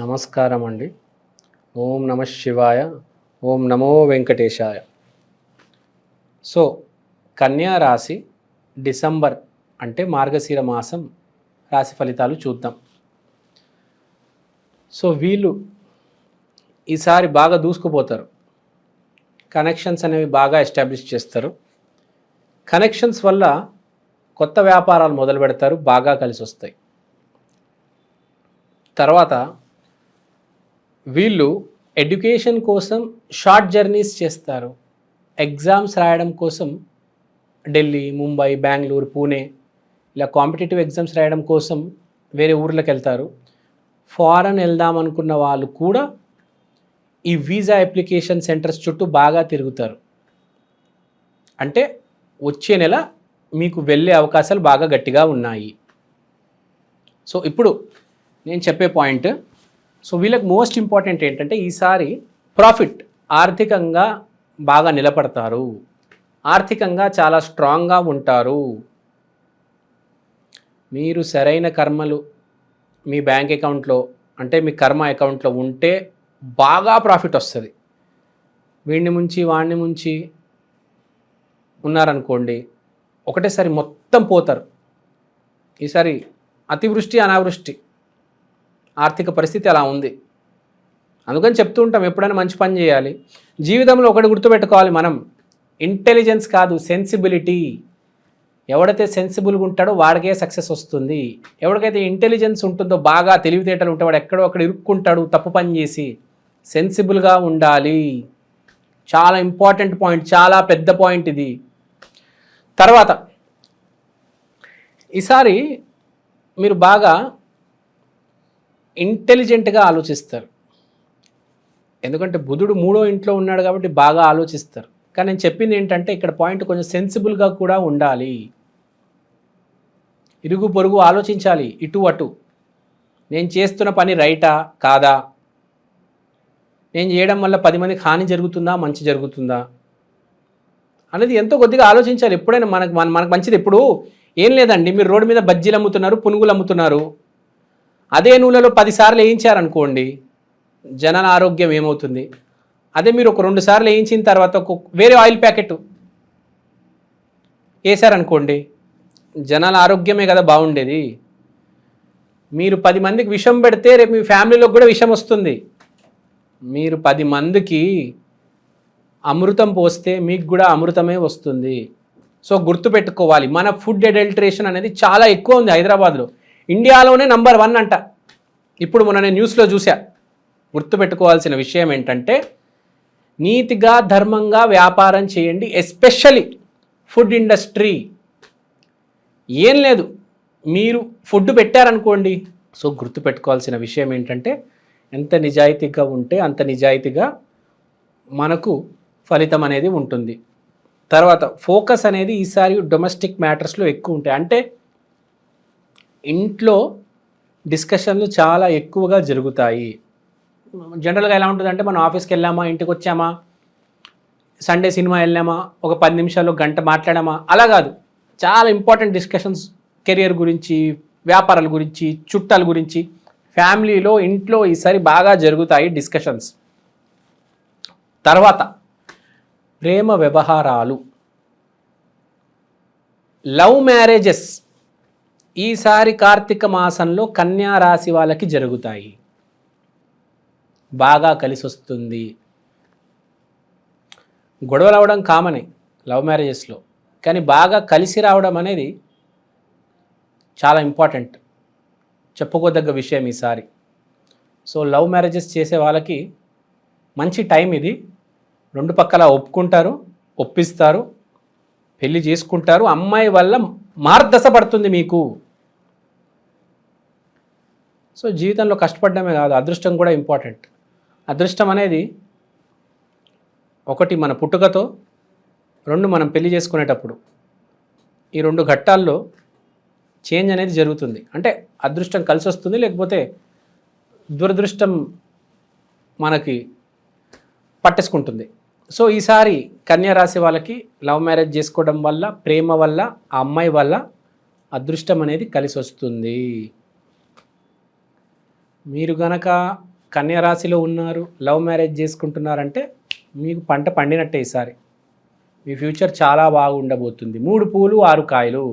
నమస్కారం అండి ఓం నమ శివాయ ఓం నమో వెంకటేశాయ. సో కన్యా రాశి డిసెంబర్ అంటే మార్గశిర మాసం రాశి ఫలితాలు చూద్దాం. సో వీళ్ళు ఈసారి బాగా దూసుకుపోతారు. కనెక్షన్స్ అనేవి బాగా ఎస్టాబ్లిష్ చేస్తారు. కనెక్షన్స్ వల్ల కొత్త వ్యాపారాలు మొదలు పెడతారు బాగా కలిసి వస్తాయి తర్వాత వీళ్ళు ఎడ్యుకేషన్ కోసం షార్ట్ జర్నీస్ చేస్తారు. ఎగ్జామ్స్ రాయడం కోసం ఢిల్లీ ముంబై బెంగళూరు పూణే ఇలా కాంపిటేటివ్ ఎగ్జామ్స్ రాయడం కోసం వేరే ఊర్లకు వెళ్తారు. ఫారెన్ వెళ్దాం అనుకున్న వాళ్ళు కూడా ఈ వీసా అప్లికేషన్ సెంటర్స్ చుట్టూ బాగా తిరుగుతారు. అంటే వచ్చే నెల మీకు వెళ్ళే అవకాశాలు బాగా గట్టిగా ఉన్నాయి. సో ఇప్పుడు నేను చెప్పే పాయింట్ సో వీళ్ళకి మోస్ట్ ఇంపార్టెంట్ ఏంటంటే ఈసారి ప్రాఫిట్ ఆర్థికంగా బాగా నిలబడతారు. ఆర్థికంగా చాలా స్ట్రాంగ్గా ఉంటారు. మీరు సరైన కర్మలు మీ బ్యాంక్ అకౌంట్లో అంటే మీ కర్మ అకౌంట్లో ఉంటే బాగా ప్రాఫిట్ వస్తుంది. వీడిని ముంచి వాడిని ముంచి ఉన్నారనుకోండి ఒకటేసారి మొత్తం పోతారు. ఈసారి అతివృష్టి అనావృష్టి ఆర్థిక పరిస్థితి అలా ఉంది. అందుకని చెప్తూ ఉంటాం ఎప్పుడైనా మంచి పని చేయాలి. జీవితంలో ఒకటి గుర్తుపెట్టుకోవాలి మనం. ఇంటెలిజెన్స్ కాదు సెన్సిబిలిటీ ఎవడైతే సెన్సిబుల్గా ఉంటాడో వాడికే సక్సెస్ వస్తుంది. ఎవరికైతే ఇంటెలిజెన్స్ ఉంటుందో బాగా తెలివితేటలు ఉంటే వాడు ఎక్కడో అక్కడ ఇరుక్కుంటాడు తప్పు పని చేసి. సెన్సిబుల్గా ఉండాలి. చాలా ఇంపార్టెంట్ పాయింట్ చాలా పెద్ద పాయింట్ ఇది. తర్వాత ఈసారి మీరు బాగా ఇంటెలిజెంట్గా ఆలోచిస్తారు. ఎందుకంటే బుధుడు మూడో ఇంట్లో ఉన్నాడు కాబట్టి బాగా ఆలోచిస్తారు. కానీ నేను చెప్పింది ఏంటంటే ఇక్కడ పాయింట్ కొంచెం సెన్సిబుల్గా కూడా ఉండాలి. ఇరుగు పొరుగు ఆలోచించాలి. ఇటు అటు. నేను చేస్తున్న పని రైటా? కాదా? నేను చేయడం వల్ల పది మందికి హాని జరుగుతుందా? మంచి జరుగుతుందా? అనేది ఎంతో కొద్దిగా ఆలోచించాలి. ఎప్పుడైనా మనకు మన మనకు మంచిది ఎప్పుడు. ఏం లేదండి. మీరు రోడ్డు మీద బజ్జీలు అమ్ముతున్నారు పునుగులు అమ్ముతున్నారు. అదే నూనెలో పదిసార్లు వేయించారనుకోండి జనాల ఆరోగ్యం ఏమవుతుంది? అదే మీరు ఒక రెండు సార్లు వేయించిన తర్వాత ఒక వేరే ఆయిల్ ప్యాకెట్ వేసారనుకోండి జనాల ఆరోగ్యమే కదా బాగుండేది. మీరు పది మందికి విషం పెడితే రేపు మీ ఫ్యామిలీలో కూడా విషం వస్తుంది. మీరు పది మందికి అమృతం పోస్తే మీకు కూడా అమృతమే వస్తుంది. సో గుర్తుపెట్టుకోవాలి మన ఫుడ్ అడల్ట్రేషన్ అనేది చాలా ఎక్కువ ఉంది హైదరాబాద్లో. ఇండియాలోనే నంబర్ వన్ అంట. ఇప్పుడు మొన్న నేను న్యూస్లో చూసా గుర్తుపెట్టుకోవాల్సిన విషయం ఏంటంటే నీతిగా ధర్మంగా వ్యాపారం చేయండి ఎస్పెషలీ ఫుడ్ ఇండస్ట్రీ ఏం లేదు. మీరు ఫుడ్ పెట్టారనుకోండి. సో గుర్తుపెట్టుకోవాల్సిన విషయం ఏంటంటే ఎంత నిజాయితీగా ఉంటే అంత నిజాయితీగా మనకు ఫలితం అనేది ఉంటుంది. తర్వాత ఫోకస్ అనేది ఈసారి డొమెస్టిక్ మ్యాటర్స్లో ఎక్కువ ఉంటాయి. అంటే ఇంట్లో డిస్కషన్లు చాలా ఎక్కువగా జరుగుతాయి. జనరల్గా ఎలా ఉంటుందంటే మనం ఆఫీస్కి వెళ్ళామా ఇంటికి వచ్చామా సండే సినిమా వెళ్ళామా ఒక పది నిమిషాలు గంట మాట్లాడామా అలా కాదు. చాలా ఇంపార్టెంట్ డిస్కషన్స్ కెరియర్ గురించి వ్యాపారాల గురించి చుట్టాల గురించి ఫ్యామిలీలో ఇంట్లో ఈసారి బాగా జరుగుతాయి డిస్కషన్స్. తర్వాత ప్రేమ వ్యవహారాలు. Love marriages. ఈసారి కార్తీక మాసంలో కన్యా రాశి వాళ్ళకి జరుగుతాయి. బాగా కలిసి వస్తుంది గొడవలు అవడం కామనే లవ్ మ్యారేజెస్లో. కానీ బాగా కలిసి రావడం అనేది చాలా ఇంపార్టెంట్. చెప్పుకోదగ్గ విషయం ఈసారి. సో లవ్ మ్యారేజెస్ చేసే వాళ్ళకి మంచి టైం ఇది. రెండు పక్కల ఒప్పుకుంటారు ఒప్పిస్తారు పెళ్ళి చేసుకుంటారు. అమ్మాయి వల్ల మార్దశ పడుతుంది మీకు. సో జీవితంలో కష్టపడడమే కాదు అదృష్టం కూడా ఇంపార్టెంట్ అదృష్టం అనేది ఒకటి మన పుట్టుకతో రెండు మనం పెళ్ళి చేసుకునేటప్పుడు. ఈ రెండు ఘట్టాల్లో చేంజ్ అనేది జరుగుతుంది. అంటే అదృష్టం కలిసి వస్తుంది లేకపోతే దురదృష్టం మనకి పట్టేసుకుంటుంది. సో ఈసారి కన్యా రాశి వాళ్ళకి లవ్ మ్యారేజ్ చేసుకోవడం వల్ల ప్రేమ వల్ల ఆ అమ్మాయి వల్ల అదృష్టం అనేది కలిసి వస్తుంది మీరు గనక కన్యారాశిలో ఉన్నారు లవ్ మ్యారేజ్ చేసుకుంటున్నారంటే మీకు పంట పండినట్టే ఈసారి. మీ ఫ్యూచర్ చాలా బాగుండబోతుంది మూడు పూలు ఆరు కాయలు.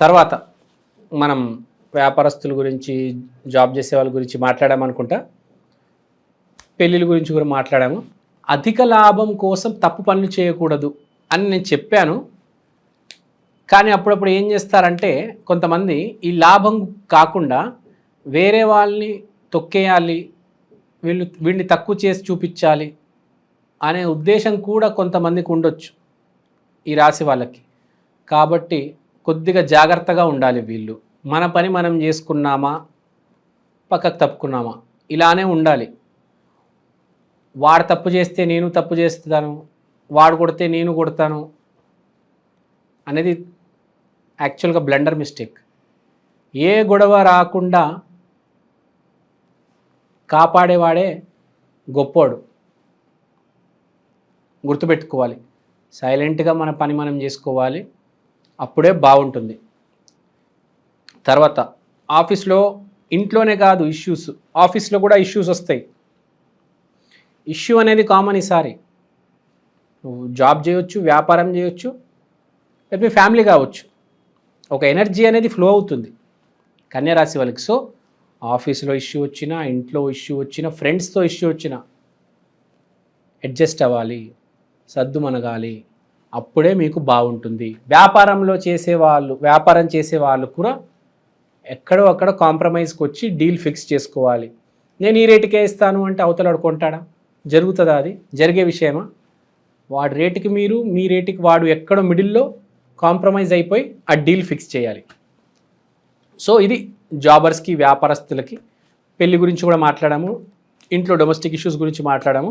తర్వాత మనం వ్యాపారస్తుల గురించి జాబ్ చేసే వాళ్ళ గురించి మాట్లాడామనుకుంటా పెళ్ళిళ్ళ గురించి కూడా మాట్లాడాము. అధిక లాభం కోసం తప్పు పనులు చేయకూడదు అని నేను చెప్పాను. కానీ అప్పుడప్పుడు ఏం చేస్తారంటే కొంతమంది ఈ లాభం కాకుండా వేరే వాళ్ళని తొక్కేయాలి వీళ్ళు వీడిని తక్కువ చేసి చూపించాలి అనే ఉద్దేశం కూడా కొంతమందికి ఉండొచ్చు ఈ రాశి వాళ్ళకి. కాబట్టి కొద్దిగా జాగ్రత్తగా ఉండాలి వీళ్ళు. మన పని మనం చేసుకున్నామా పక్కకు తప్పుకున్నామా ఇలానే ఉండాలి. వాడు తప్పు చేస్తే నేను తప్పు చేస్తాను వాడు కొడితే నేను కొడతాను అనేది యాక్చువల్గా బ్లండర్ మిస్టేక్. ఏ గొడవ రాకుండా కాపాడేవాడే గొప్పోడు. గుర్తుపెట్టుకోవాలి. సైలెంట్గా మన పని మనం చేసుకోవాలి. అప్పుడే బాగుంటుంది. తర్వాత ఆఫీస్లో ఇంట్లోనే కాదు ఇష్యూస్. ఆఫీస్లో కూడా ఇష్యూస్ వస్తాయి. ఇష్యూ అనేది కామన్ ఈసారి. నువ్వు జాబ్ చేయొచ్చు వ్యాపారం చేయొచ్చు లేదా మీ ఫ్యామిలీ కావచ్చు. ఒక ఎనర్జీ అనేది ఫ్లో అవుతుంది. కన్యారాశి వాళ్ళకి. సో ఆఫీస్లో ఇష్యూ వచ్చినా ఇంట్లో ఇష్యూ వచ్చినా ఫ్రెండ్స్తో ఇష్యూ వచ్చినా అడ్జస్ట్ అవ్వాలి సర్దుమనగాలి అప్పుడే మీకు బాగుంటుంది. వ్యాపారంలో చేసేవాళ్ళు వ్యాపారం చేసే వాళ్ళు కూడా ఎక్కడో అక్కడ కాంప్రమైజ్కి వచ్చి డీల్ ఫిక్స్ చేసుకోవాలి. నేను ఈ రేటుకే ఇస్తాను అంటే అవతలాడు కొంటాడా? జరుగుతుందా అది? జరిగే విషయమా? వాడి రేటుకి మీరు మీ రేటుకి వాడు ఎక్కడో మిడిల్లో కాంప్రమైజ్ అయిపోయి ఆ డీల్ ఫిక్స్ చేయాలి. సో ఇది జాబర్స్కి వ్యాపారస్తులకి పెళ్ళి గురించి కూడా మాట్లాడాము. ఇంట్లో డొమెస్టిక్ ఇష్యూస్ గురించి మాట్లాడాము.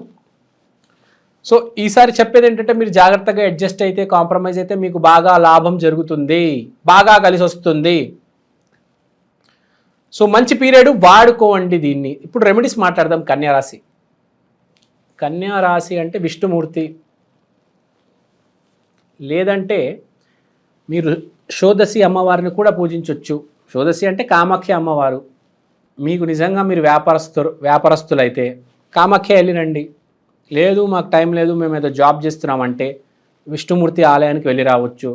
సో ఈసారి చెప్పేది ఏంటంటే మీరు జాగ్రత్తగా అడ్జస్ట్ అయితే కాంప్రమైజ్ అయితే మీకు బాగా లాభం జరుగుతుంది. బాగా కలిసి వస్తుంది. సో మంచి పీరియడ్ వాడుకోండి దీన్ని. ఇప్పుడు రెమెడీస్ మాట్లాడదాం కన్యారాశి కన్యారాశి అంటే విష్ణుమూర్తి. లేదంటే మీరు షోదశి అమ్మవారిని కూడా పూజించవచ్చు షోదశి అంటే కామాఖ్య అమ్మవారు. మీకు నిజంగా మీరు వ్యాపారస్తు వ్యాపారస్తులైతే కామాఖ్య వెళ్ళిరండి. లేదు మాకు టైం లేదు మేము ఏదో జాబ్ చేస్తున్నామంటే విష్ణుమూర్తి ఆలయానికి వెళ్ళి రావచ్చు.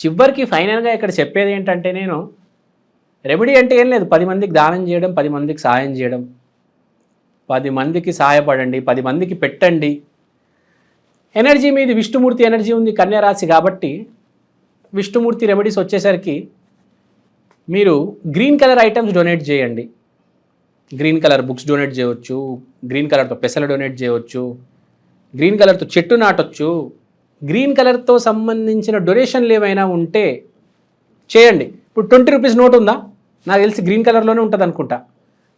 చివరికి ఫైనల్గా ఇక్కడ చెప్పేది ఏంటంటే నేను రెమెడీ అంటే ఏం లేదు. పది మందికి దానం చేయడం పది మందికి సహాయం చేయడం. పది మందికి సహాయపడండి పది మందికి పెట్టండి. ఎనర్జీ మీది విష్ణుమూర్తి ఎనర్జీ ఉంది కన్యారాశి కాబట్టి విష్ణుమూర్తి రెమెడీస్ వచ్చేసరికి మీరు గ్రీన్ కలర్ ఐటమ్స్ డొనేట్ చేయండి. గ్రీన్ కలర్ బుక్స్ డొనేట్ చేయవచ్చు గ్రీన్ కలర్తో పెసలు డొనేట్ చేయవచ్చు గ్రీన్ కలర్తో చెట్టు నాటొచ్చు గ్రీన్ కలర్తో సంబంధించిన డొనేషన్లు ఏమైనా ఉంటే చేయండి. ఇప్పుడు ట్వంటీ రూపీస్ నోట్ ఉందా? నాకు తెలిసి గ్రీన్ కలర్లోనే ఉంటుంది అనుకుంటా.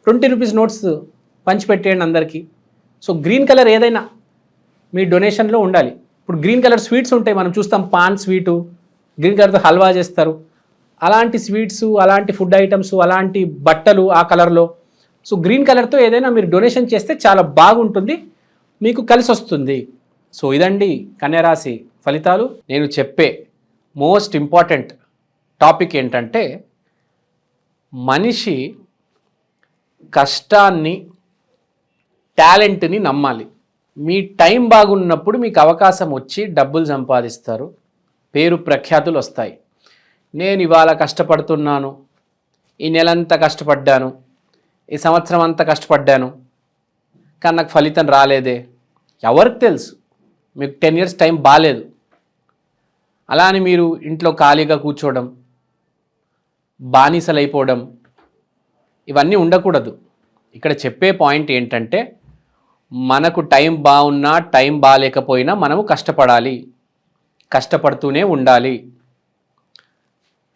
ట్వంటీ రూపీస్ నోట్స్ పంచిపెట్టేయండి అందరికీ. సో గ్రీన్ కలర్ ఏదైనా మీ డొనేషన్లో ఉండాలి. ఇప్పుడు గ్రీన్ కలర్ స్వీట్స్ ఉంటాయి మనం చూస్తాం పాన్ స్వీటు గ్రీన్ కలర్తో హల్వా చేస్తారు. అలాంటి స్వీట్స్ అలాంటి ఫుడ్ ఐటమ్స్ అలాంటి బట్టలు ఆ కలర్లో సో గ్రీన్ కలర్తో ఏదైనా మీరు డొనేషన్ చేస్తే చాలా బాగుంటుంది మీకు కలిసి వస్తుంది. సో ఇదండి కన్యరాశి ఫలితాలు. నేను చెప్పే మోస్ట్ ఇంపార్టెంట్ టాపిక్ ఏంటంటే మనిషి కష్టాన్ని టాలెంట్ని నమ్మాలి. మీ టైం బాగున్నప్పుడు మీకు అవకాశం వచ్చి డబ్బులు సంపాదిస్తారు. పేరు ప్రఖ్యాతులు వస్తాయి. నేను ఇవాళ కష్టపడుతున్నాను. ఈ నెలంతా కష్టపడ్డాను. ఈ సంవత్సరం అంతా కష్టపడ్డాను. కానీ నాకు ఫలితం రాలేదే. ఎవరికి తెలుసు? మీకు టెన్ ఇయర్స్ టైం బాగాలేదు అలా అని మీరు ఇంట్లో ఖాళీగా కూర్చోవడం బానిసలైపోవడం ఇవన్నీ ఉండకూడదు. ఇక్కడ చెప్పే పాయింట్ ఏంటంటే మనకు టైం బాగున్నా టైం బాగాలేకపోయినా మనము కష్టపడాలి. కష్టపడుతూనే ఉండాలి.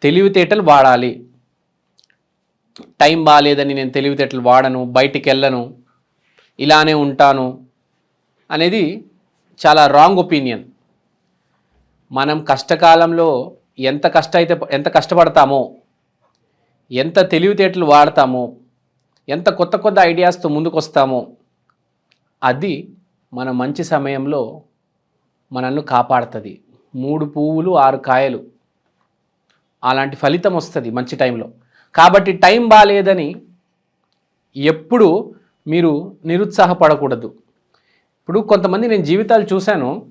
తెలివితేటలు వాడాలి. టైం బాగాలేదని నేను తెలివితేటలు వాడను బయటికి వెళ్ళను ఇలానే ఉంటాను అనేది చాలా రాంగ్ ఒపీనియన్. మనం కష్టకాలంలో ఎంత కష్ట అయితే ఎంత కష్టపడతామో ఎంత తెలివితేటలు వాడతామో ఎంత కొత్త కొత్త ఐడియాస్తో ముందుకు వస్తామో అది మన మంచి సమయంలో మనల్ని కాపాడుతుంది. మూడు పువ్వులు ఆరు కాయలు. అలాంటి ఫలితం వస్తుంది మంచి టైంలో. కాబట్టి టైం బాగాలేదని ఎప్పుడు మీరు నిరుత్సాహపడకూడదు. ఇప్పుడు కొంతమంది నేను జీవితాలు చూశాను.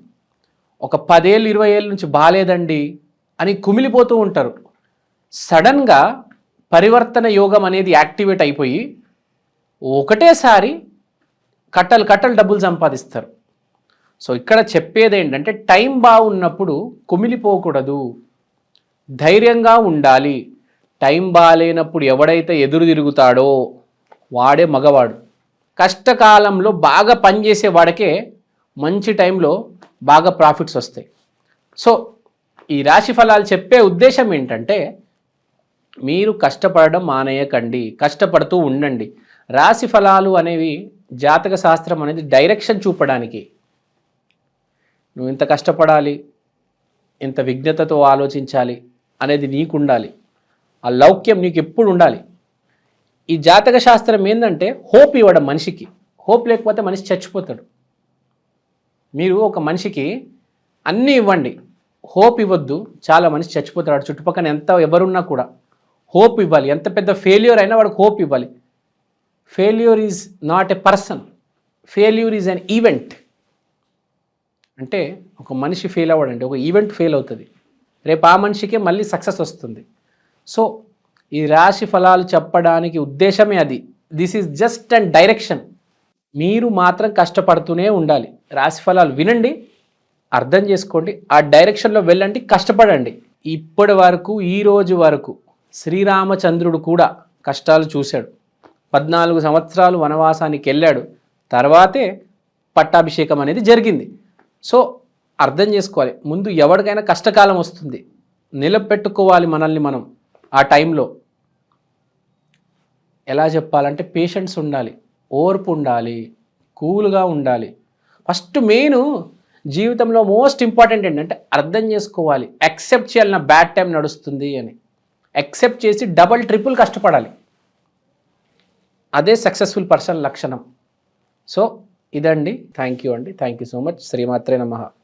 ఒక పదేళ్ళు ఇరవై ఏళ్ళ నుంచి బాగాలేదండి అని కుమిలిపోతూ ఉంటారు. సడన్గా పరివర్తన యోగం అనేది యాక్టివేట్ అయిపోయి ఒకటేసారి కట్టలు కట్టలు డబ్బులు సంపాదిస్తారు. సో ఇక్కడ చెప్పేది ఏంటంటే టైం బాగున్నప్పుడు కుమిలిపోకూడదు. ధైర్యంగా ఉండాలి. టైం బాగాలేనప్పుడు ఎవడైతే ఎదురు తిరుగుతాడో వాడే మగవాడు. కష్టకాలంలో బాగా పనిచేసే వాడికే మంచి టైంలో బాగా ప్రాఫిట్స్ వస్తాయి. సో ఈ రాశి ఫలాలు చెప్పే ఉద్దేశం ఏంటంటే మీరు కష్టపడడం మానేయకండి కష్టపడుతూ ఉండండి. రాశి ఫలాలు అనేవి జాతక శాస్త్రం అనేది డైరెక్షన్ చూపడానికి. నువ్వు ఇంత కష్టపడాలి ఇంత విజ్ఞతతో ఆలోచించాలి అనేది నీకు ఉండాలి ఆ లౌక్యం నీకు ఎప్పుడు ఉండాలి. ఈ జాతక శాస్త్రం ఏంటంటే హోప్ ఇవ్వడం మనిషికి. హోప్ లేకపోతే మనిషి చచ్చిపోతాడు. మీరు ఒక మనిషికి అన్నీ ఇవ్వండి. హోప్ ఇవ్వద్దు చాలా మనిషి చచ్చిపోతాడు. చుట్టుపక్కల ఎంత ఎవరున్నా కూడా. హోప్ ఇవ్వాలి. ఎంత పెద్ద ఫెయిల్యూర్ అయినా వాడికి హోప్ ఇవ్వాలి. Failure is not a person failure is an event అంటే ఒక మనిషి ఫెయిల్ అవ్వడండి. ఒక ఈవెంట్ ఫెయిల్ అవుతుంది. రేపు ఆ మనిషికే మళ్ళీ సక్సెస్ వస్తుంది. సో ఈ రాశి ఫలాలు చెప్పడానికి ఉద్దేశమే అది. This is just and direction మీరు మాత్రం కష్టపడుతూనే ఉండాలి. రాశి ఫలాలు వినండి అర్థం చేసుకోండి ఆ డైరెక్షన్లో వెళ్ళండి కష్టపడండి. ఇప్పటి వరకు ఈ రోజు వరకు శ్రీరామచంద్రుడు కూడా కష్టాలు చూశాడు. పద్నాలుగు సంవత్సరాలు వనవాసానికి వెళ్ళాడు. తర్వాతే పట్టాభిషేకం అనేది జరిగింది. సో అర్థం చేసుకోవాలి. ముందు ఎవరికైనా కష్టకాలం వస్తుంది. నిలబెట్టుకోవాలి మనల్ని మనం ఆ టైంలో. ఎలా చెప్పాలంటే పేషెన్స్ ఉండాలి ఓర్పు ఉండాలి కూల్గా ఉండాలి. ఫస్ట్ మెయిన్ జీవితంలో మోస్ట్ ఇంపార్టెంట్ ఏంటంటే అర్థం చేసుకోవాలి. యాక్సెప్ట్ చేయాలి నా బ్యాడ్ టైం నడుస్తుంది అని. యాక్సెప్ట్ చేసి డబల్ ట్రిపుల్ కష్టపడాలి. అదే సక్సెస్ఫుల్ పర్సన్ లక్షణం. సో ఇదండి. థ్యాంక్ యూ అండి. థ్యాంక్ యూ సో మచ్ శ్రీమాత్రే నమ.